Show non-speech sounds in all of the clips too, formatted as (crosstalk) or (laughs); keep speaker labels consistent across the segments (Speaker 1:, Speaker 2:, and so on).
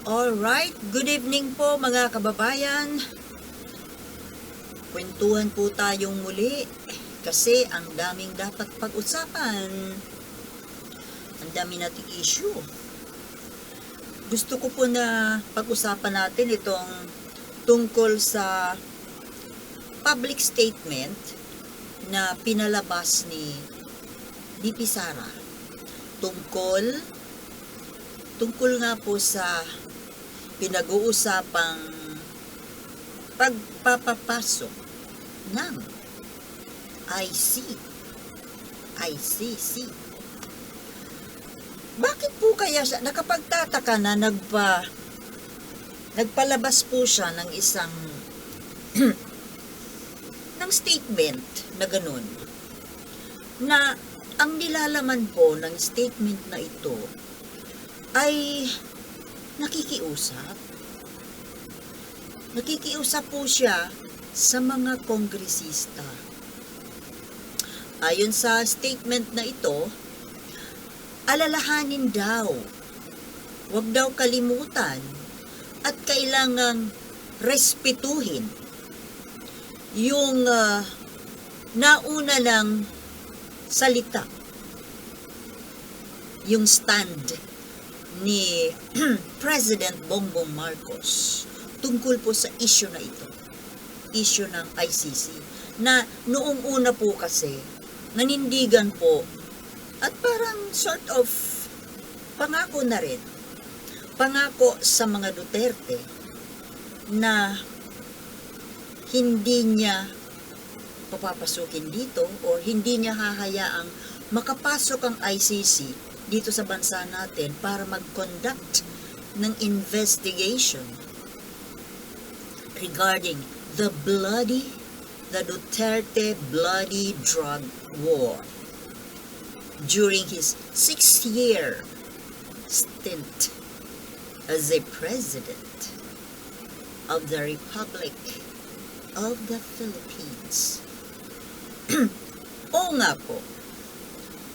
Speaker 1: Alright, good evening po mga kababayan. Kwentuhan po tayong muli kasi ang daming dapat pag-usapan. Ang dami nating issue. Gusto ko po na pag-usapan natin itong tungkol sa public statement na pinalabas ni DP Sara tungkol tungkol nga po sa pinag-uusapang pagpapapasok ng IC ICC bakit po kaya siya nakapagtataka na nagpa nagpalabas po siya ng isang (clears throat) ng statement na ganun na ang nilalaman po ng statement na ito ay nakikiusap. Nakikiusap po siya sa mga kongresista. Ayon sa statement na ito, alalahanin daw, huwag daw kalimutan, at kailangang respetuhin yung ah, nauna ng salita, yung stand ni (clears throat) President Bongbong Marcos tungkol po sa issue na ito, issue ng ICC, na noong una po kasi, nanindigan po, at parang sort of pangako na rin, pangako sa mga Duterte na hindi niya papapasukin dito or hindi niya hahayaang makapasok ang ICC dito sa bansa natin para mag-conduct ng investigation regarding the bloody, the Duterte bloody drug war during his six-year stint as a president of the Republic of the Philippines. (clears throat) Oo nga po,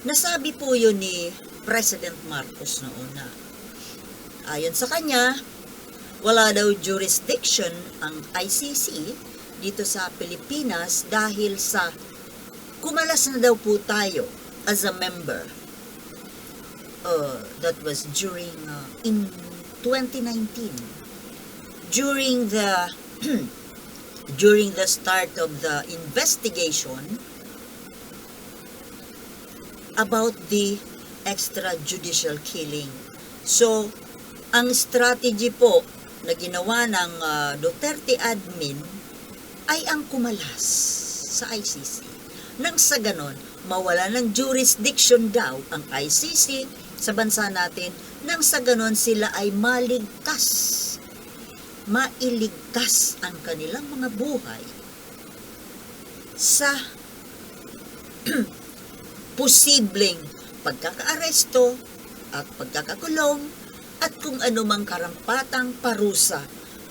Speaker 1: nasabi po yun ni President Marcos noon na ayon sa kanya, wala daw jurisdiction ang ICC dito sa Pilipinas dahil sa kumalas na daw po tayo as a member. Uh, that was during uh, in 2019 during the (clears throat) during the start of the investigation about the extrajudicial killing. So, ang strategy po na ginawa ng ah, Duterte admin ay ang kumalas sa ICC. Nang sa ganon, mawala ng jurisdiction daw ang ICC sa bansa natin nang sa ganon sila ay maligtas mailigtas ang kanilang mga buhay sa (clears throat) posibleng pagkakaaresto at pagkakakulong at kung anumang karampatang parusa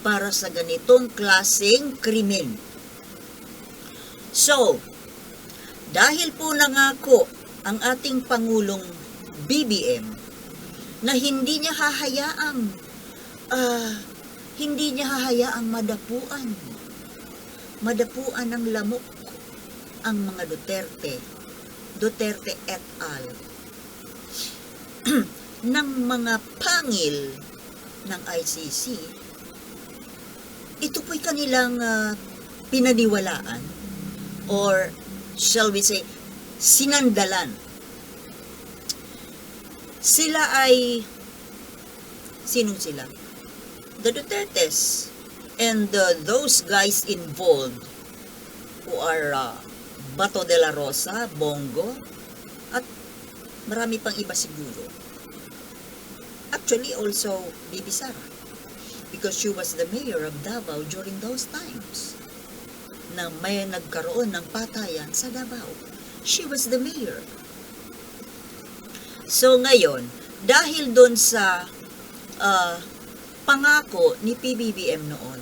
Speaker 1: para sa ganitong klaseng krimen. So, dahil po nangako ang ating Pangulong BBM na hindi niya hahayaang ah, hindi niya hahayaang madapuan madapuan ng lamok ang mga Duterte Duterte et al (clears throat) ng mga pangil ng ICC ito po'y kanilang ah, pinaniwalaan or shall we say sinandalan sila ay sinong sila? the Dutertes and uh, those guys involved who are uh, Bato de la Rosa, Bongo, at marami pang iba siguro. Actually, also Bibi Sara because she was the mayor of Davao during those times na may nagkaroon ng patayan sa Davao. She was the mayor. So ngayon, dahil doon sa uh, pangako ni PBBM noon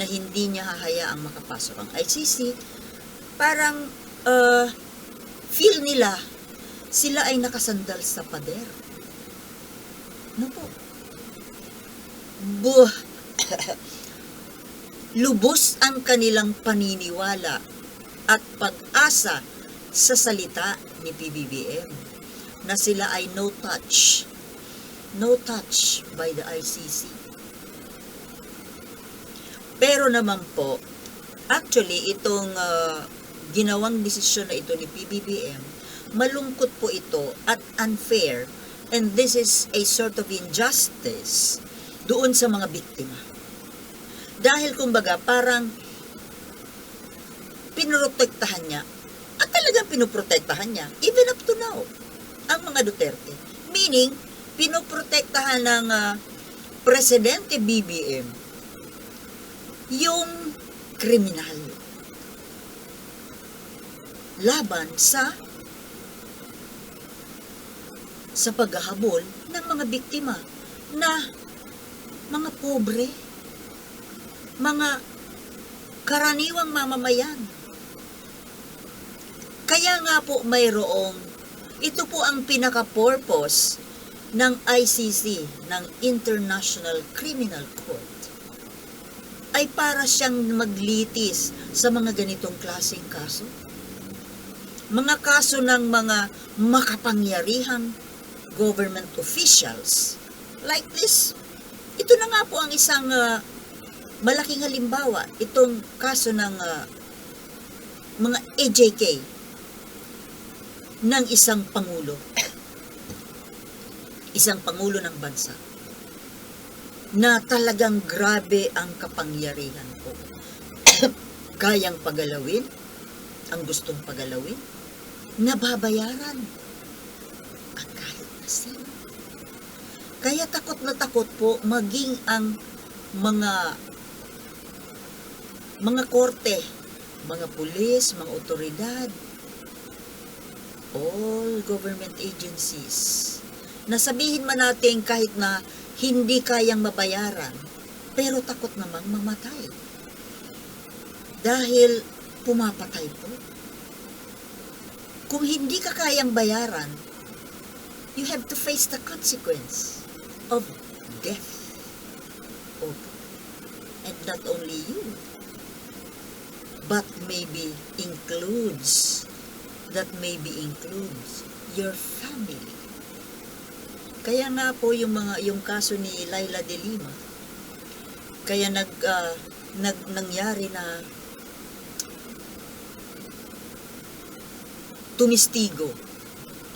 Speaker 1: na hindi niya hahayaang makapasok ang ICC, parang uh, feel nila sila ay nakasandal sa pader. No po. bu (laughs) lubos ang kanilang paniniwala at pag-asa sa salita ni PBBM na sila ay no touch no touch by the ICC pero naman po actually itong ah, ginawang desisyon na ito ni PBBM malungkot po ito at unfair. And this is a sort of injustice doon sa mga biktima. Dahil kumbaga parang pinrotektahan niya at talagang pinoprotektahan niya even up to now ang mga Duterte. Meaning, pinoprotektahan ng ah, Presidente BBM yung kriminal laban sa sa paghahabol ng mga biktima na mga pobre, mga karaniwang mamamayan. Kaya nga po mayroong, ito po ang pinaka-purpose ng ICC, ng International Criminal Court, ay para siyang maglitis sa mga ganitong klaseng kaso. Mga kaso ng mga makapangyarihang government officials like this. Ito na nga po ang isang ah, malaking halimbawa, itong kaso ng ah, mga AJK ng isang pangulo. (coughs) isang pangulo ng bansa na talagang grabe ang kapangyarihan po. (coughs) Kayang pagalawin ang gustong pagalawin, nababayaran ang kahit na sino. Kaya takot na takot po maging ang mga mga korte, mga pulis, mga otoridad, all government agencies. Nasabihin man natin kahit na hindi kayang mabayaran, pero takot namang mamatay. Dahil pumapatay po. Kung hindi ka kayang bayaran, you have to face the consequence of death. Opo. And not only you, but maybe includes, that maybe includes your family. Kaya nga po yung mga yung kaso ni Laila de Lima, kaya nag ah, nag nangyari na tumistigo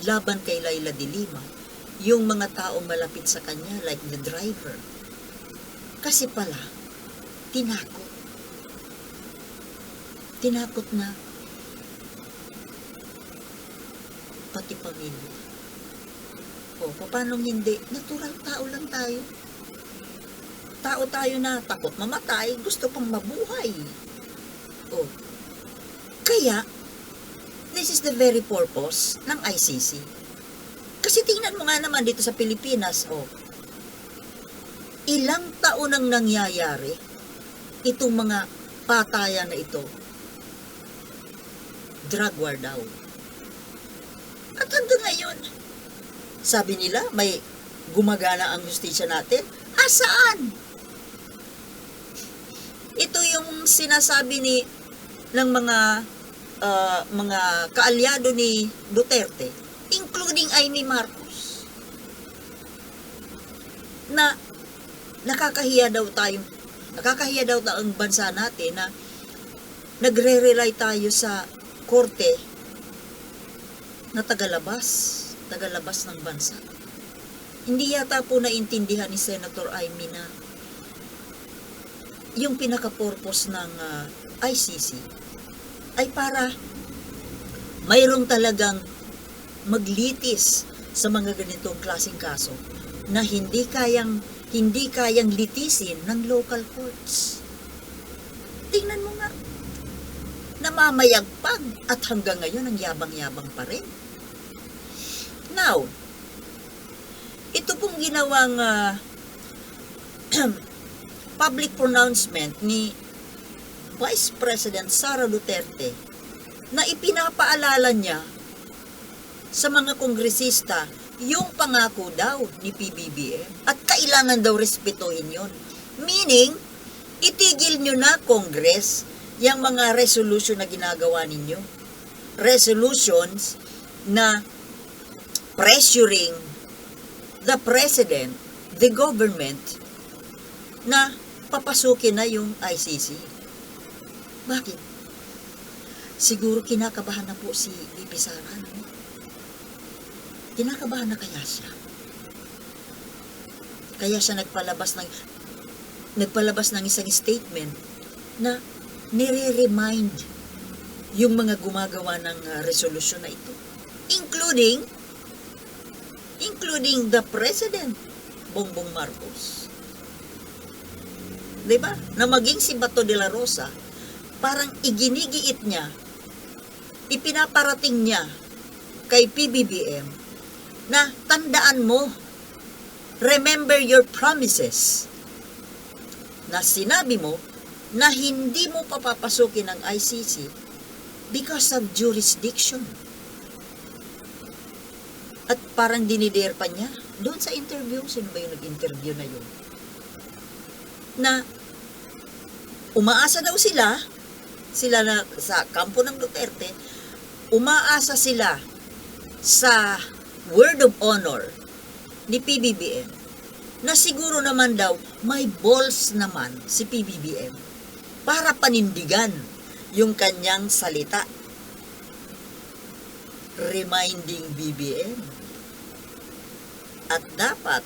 Speaker 1: laban kay Laila de Lima yung mga taong malapit sa kanya like the driver. Kasi pala tinakot. Tinakot na pati pamilya. O paano hindi? Natural tao lang tayo. Tao tayo na takot mamatay gusto pang mabuhay. O kaya this is the very purpose ng ICC kasi tingnan mo nga naman dito sa Pilipinas, oh, ilang taon ang nangyayari itong mga patayan na ito. Drug war daw. At hanggang ngayon, sabi nila, may gumagana ang justisya natin. Asaan? Ito yung sinasabi ni ng mga ah, mga kaalyado ni Duterte including Amy Marcos, na nakakahiya daw tayo, nakakahiya daw ta- ang bansa natin na nagre-rely tayo sa korte na tagalabas, tagalabas ng bansa. Hindi yata po naintindihan ni Senator Amy na yung pinaka-purpose ng ah, ICC ay para mayroong talagang maglitis sa mga ganitong klaseng kaso na hindi kayang hindi kayang litisin ng local courts. Tingnan mo nga, namamayagpag at hanggang ngayon ang yabang-yabang pa rin. Now, ito pong ginawang ah, (clears throat) public pronouncement ni Vice President Sara Duterte na ipinapaalala niya sa mga kongresista yung pangako daw ni PBBM. At kailangan daw respetuhin yon. Meaning, itigil nyo na Congress yung mga resolution na ginagawa ninyo. Resolutions na pressuring the president, the government, na papasukin na yung ICC. Bakit? Siguro kinakabahan na po si VP Sara. No? Kinakabahan na kaya siya. Kaya siya nagpalabas ng nagpalabas ng isang statement na nire-remind yung mga gumagawa ng uh, resolusyon na ito. Including including the President, Bongbong Marcos. ba? Na maging si Bato de la Rosa, parang iginigiit niya, ipinaparating niya kay PBBM na tandaan mo, remember your promises. Na sinabi mo na hindi mo papapasukin ang ICC because of jurisdiction. At parang dinider pa niya, doon sa interview, sino ba yung nag-interview na yun? Na umaasa daw sila, sila na sa kampo ng Duterte, umaasa sila sa word of honor ni PBBM na siguro naman daw may balls naman si PBBM para panindigan yung kanyang salita. Reminding BBM. At dapat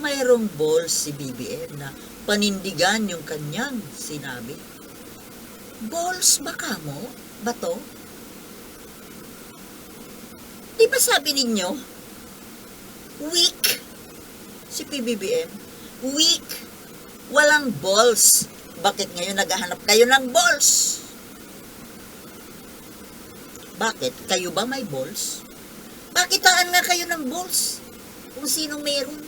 Speaker 1: mayroong balls si BBM na panindigan yung kanyang sinabi. Balls ba ka mo? Ba to? Di ba sabi ninyo, weak si PBBM? Weak. Walang balls. Bakit ngayon naghahanap kayo ng balls? Bakit? Kayo ba may balls? Pakitaan nga kayo ng balls. Kung sino meron.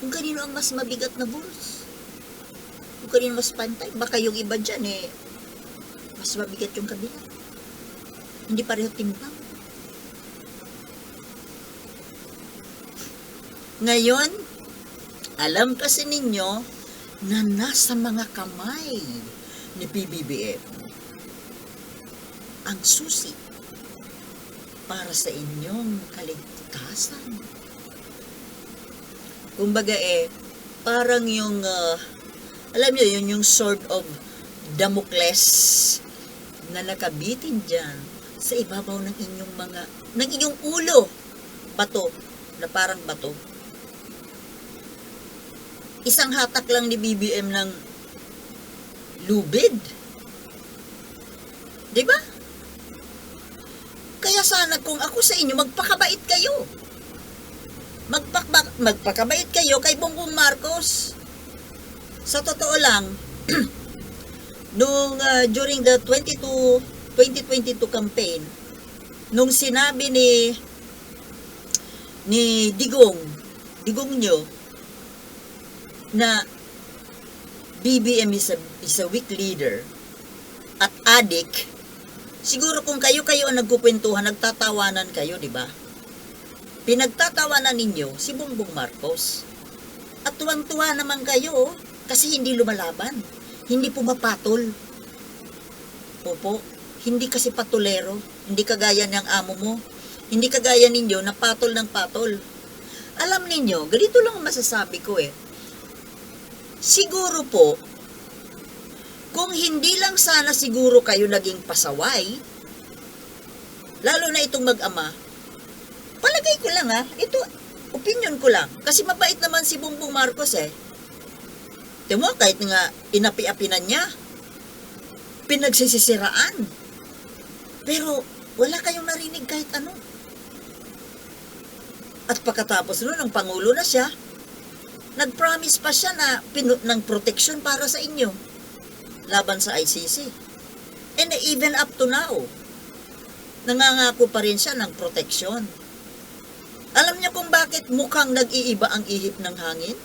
Speaker 1: Kung kanino ang mas mabigat na balls. Kung kanino mas pantay. Baka yung iba dyan eh, mas mabigat yung kabila. Hindi pareho timbang. Ngayon, alam kasi ninyo na nasa mga kamay ni PBBM ang susi para sa inyong kaligtasan. Kumbaga eh, parang yung, ah, alam nyo, yun yung sword of Damocles na nakabitin dyan sa ibabaw ng inyong mga, ng inyong ulo. Bato, na parang bato. Isang hatak lang ni BBM ng lubid. ba? Kaya sana kung ako sa inyo, magpakabait kayo. Magpakba, magpakabait kayo kay Bongbong Marcos. Sa totoo lang, (clears throat) nung ah, during the 22 2022 campaign, nung sinabi ni ni Digong, Digong nyo, na BBM is a, is a weak leader at adik, siguro kung kayo-kayo ang nagkukwentuhan, nagtatawanan kayo, di ba? Pinagtatawanan ninyo si Bongbong Marcos. At tuwang-tuwa naman kayo kasi hindi lumalaban. Hindi pumapatol. Opo, hindi kasi patulero. Hindi kagaya ng amo mo. Hindi kagaya ninyo na patol ng patol. Alam ninyo, ganito lang ang masasabi ko eh siguro po, kung hindi lang sana siguro kayo naging pasaway, lalo na itong mag-ama, palagay ko lang ha, ito, opinion ko lang. Kasi mabait naman si Bongbong Marcos eh. Timo, kahit nga inapi-apinan niya, pinagsisisiraan. Pero wala kayong narinig kahit ano. At pagkatapos nun, ang Pangulo na siya, nag-promise pa siya na pinu- ng protection para sa inyo laban sa ICC. And even up to now, nangangako pa rin siya ng protection. Alam niyo kung bakit mukhang nag-iiba ang ihip ng hangin?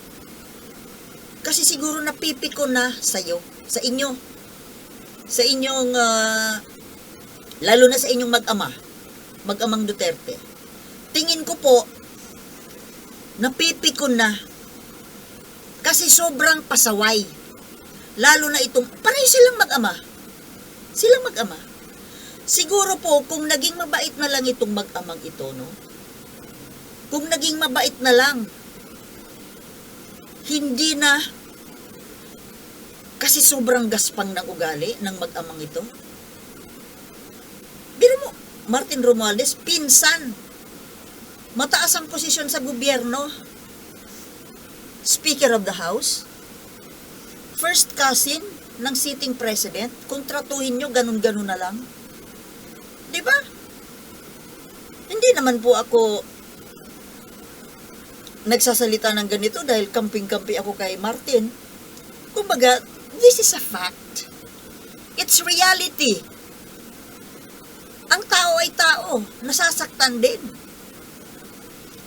Speaker 1: Kasi siguro napipiko na sa'yo, sa inyo. Sa inyong, ah, lalo na sa inyong mag-ama, mag-amang Duterte. tingin ko po, napipikon na. Kasi sobrang pasaway. Lalo na itong, pareho silang mag-ama. Silang mag-ama. Siguro po, kung naging mabait na lang itong mag-amang ito, no? Kung naging mabait na lang, hindi na, kasi sobrang gaspang ng ugali ng mag-amang ito. Biro mo, Martin Romualdez, pinsan. Mataas ang posisyon sa gobyerno. Speaker of the House. First cousin ng sitting president. Kung tratuhin nyo, ganun-ganun na lang. Di ba? Hindi naman po ako nagsasalita ng ganito dahil kamping-kampi ako kay Martin. Kumbaga, this is a fact. It's reality. Ang tao ay tao, nasasaktan din.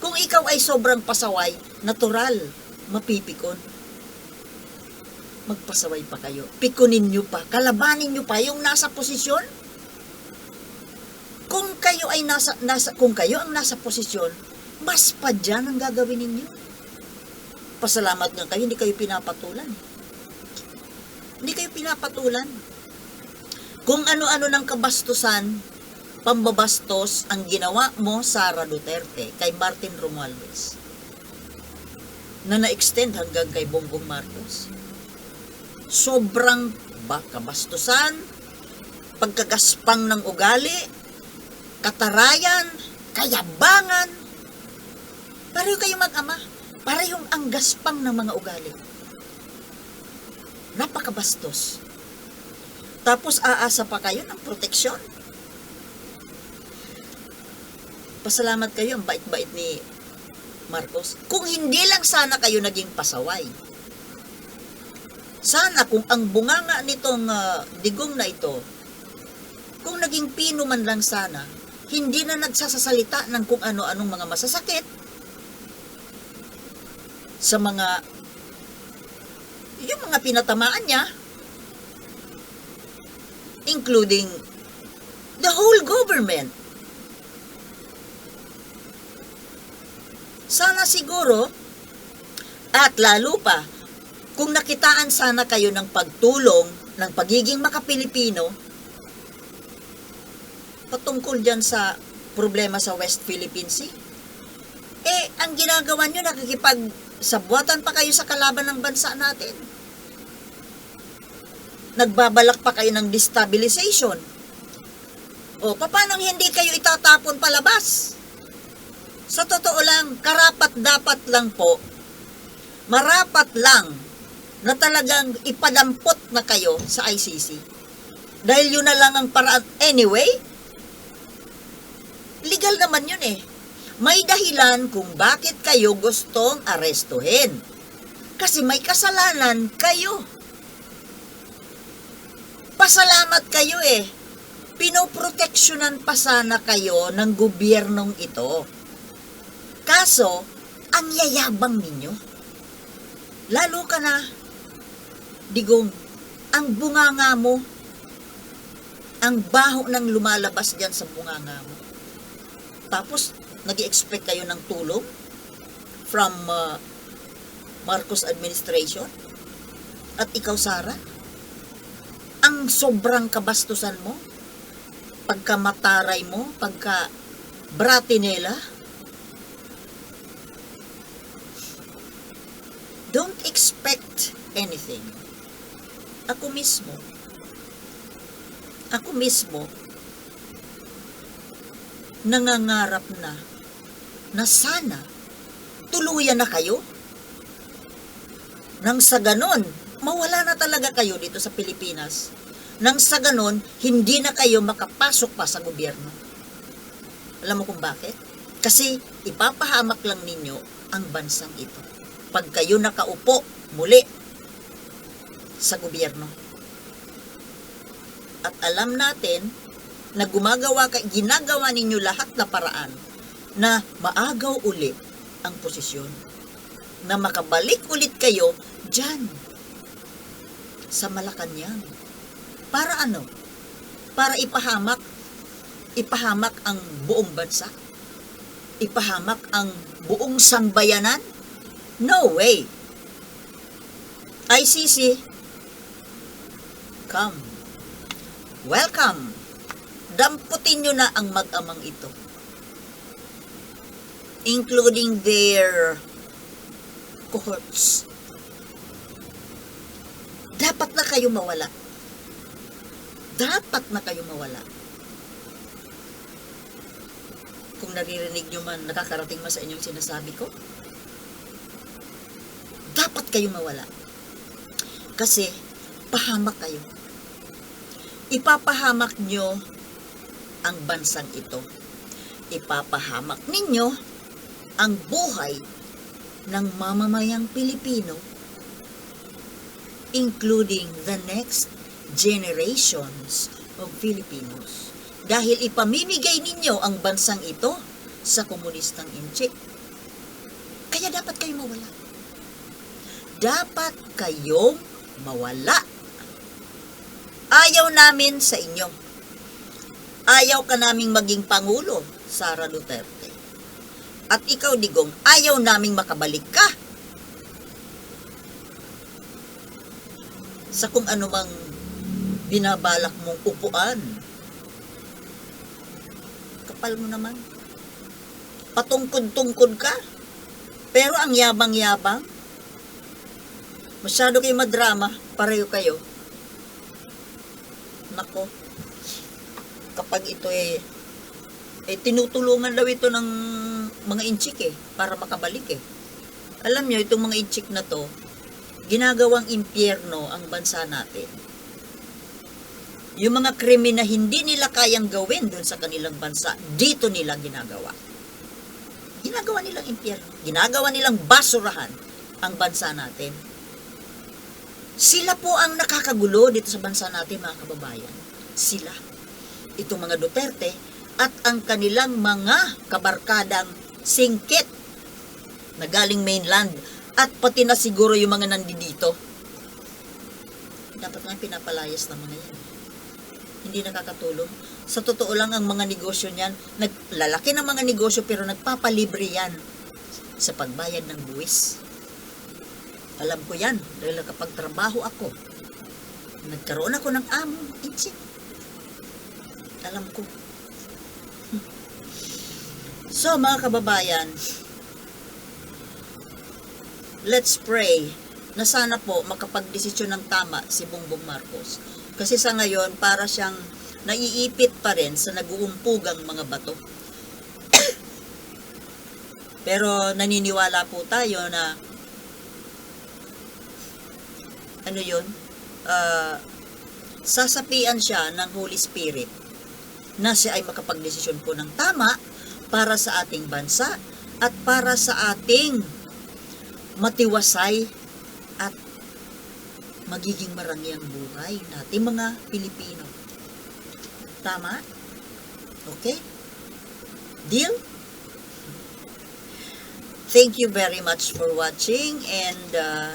Speaker 1: Kung ikaw ay sobrang pasaway, natural, mapipikon. Magpasaway pa kayo. Pikunin nyo pa. Kalabanin nyo pa yung nasa posisyon. Kung kayo ay nasa, nasa kung kayo ang nasa posisyon, mas pa dyan ang gagawin ninyo. Pasalamat nga kayo, hindi kayo pinapatulan. Hindi kayo pinapatulan. Kung ano-ano ng kabastusan, pambabastos ang ginawa mo, Sara Duterte, kay Martin Romualdez, na na-extend hanggang kay Bongbong Marcos. Sobrang ba, kabastusan, pagkagaspang ng ugali, katarayan, kayabangan, pareho kayo mag-ama, parehong ang gaspang ng mga ugali. Napakabastos. Tapos aasa pa kayo ng proteksyon. Pasalamat kayo, ang bait-bait ni Marcos. Kung hindi lang sana kayo naging pasaway. Sana kung ang bunganga nitong ah, digong na ito, kung naging pino man lang sana, hindi na nagsasasalita ng kung ano-anong mga masasakit sa mga yung mga pinatamaan niya including the whole government. Sana siguro at lalo pa kung nakitaan sana kayo ng pagtulong ng pagiging makapilipino patungkol dyan sa problema sa West Philippine Sea. Eh, ang ginagawa nyo, nakikipag sabwatan pa kayo sa kalaban ng bansa natin. Nagbabalak pa kayo ng destabilization. O, paano hindi kayo itatapon palabas? Sa totoo lang, karapat dapat lang po, marapat lang na talagang ipadampot na kayo sa ICC. Dahil yun na lang ang paraan. Anyway, legal naman yun eh. May dahilan kung bakit kayo gustong arestuhin. Kasi may kasalanan kayo. Pasalamat kayo eh. Pinoproteksyonan pa sana kayo ng gobyernong ito. Kaso, ang yayabang ninyo. Lalo ka na, digong, ang bunganga mo, ang baho ng lumalabas dyan sa bunganga mo. Tapos, nag expect kayo ng tulong from uh, Marcos administration? At ikaw, Sara? Ang sobrang kabastusan mo? Pagka mataray mo? Pagka bratinela? Expect anything. Ako mismo, ako mismo, nangangarap na na sana tuluyan na kayo. Nang sa ganon, mawala na talaga kayo dito sa Pilipinas. Nang sa ganon, hindi na kayo makapasok pa sa gobyerno. Alam mo kung bakit? Kasi ipapahamak lang ninyo ang bansang ito. Pag kayo nakaupo muli sa gobyerno. At alam natin na gumagawa ka, ginagawa ninyo lahat na paraan na maagaw ulit ang posisyon. Na makabalik ulit kayo dyan sa Malacanang. Para ano? Para ipahamak ipahamak ang buong bansa. ipahamak ang buong sambayanan? No way. ICC, come. Welcome. Damputin nyo na ang mag-amang ito. Including their cohorts. Dapat na kayo mawala. Dapat na kayo mawala. Kung naririnig nyo man, nakakarating man sa inyong sinasabi ko, dapat kayo mawala. Kasi, pahamak kayo. Ipapahamak nyo ang bansang ito. Ipapahamak ninyo ang buhay ng mamamayang Pilipino including the next generations of Filipinos. Dahil ipamimigay ninyo ang bansang ito sa komunistang inchik. Kaya dapat kayo mawala. Dapat kayong mawala. Ayaw namin sa inyo. Ayaw ka naming maging Pangulo, Sara Duterte. At ikaw, Digong, ayaw naming makabalik ka sa kung anumang binabalak mong upuan. Kapal mo naman. Patungkod-tungkod ka. Pero ang yabang-yabang. Masyado kayo madrama. Pareho kayo. Nako. Kapag ito eh, eh tinutulungan daw ito ng mga inchik eh, para makabalik eh. Alam nyo, itong mga inchik na to, ginagawang impyerno ang bansa natin. Yung mga krimen na hindi nila kayang gawin doon sa kanilang bansa, dito nila ginagawa. Ginagawa nilang impyerno. Ginagawa nilang basurahan ang bansa natin. Sila po ang nakakagulo dito sa bansa natin, mga kababayan. Sila. Itong mga Duterte at ang kanilang mga kabarkadang singkit na galing mainland at pati na siguro yung mga nandito. Dapat nga pinapalayas ng mga yan. Hindi nakakatulong. Sa totoo lang, ang mga negosyo niyan, naglalaki ng mga negosyo pero nagpapalibre yan sa pagbayad ng buwis. Alam ko yan, dahil kapag trabaho ako, nagkaroon ako ng amo, itchik. Alam ko. So, mga kababayan, let's pray na sana po makapagdesisyon ng tama si Bongbong Marcos. Kasi sa ngayon, para siyang naiipit pa rin sa naguumpugang mga bato. (coughs) Pero naniniwala po tayo na ano yun? Ah, sasapian siya ng Holy Spirit na siya ay makapagdesisyon po ng tama para sa ating bansa at para sa ating matiwasay at magiging marangyang buhay natin mga Pilipino. Tama? Okay? Deal? Thank you very much for watching and uh,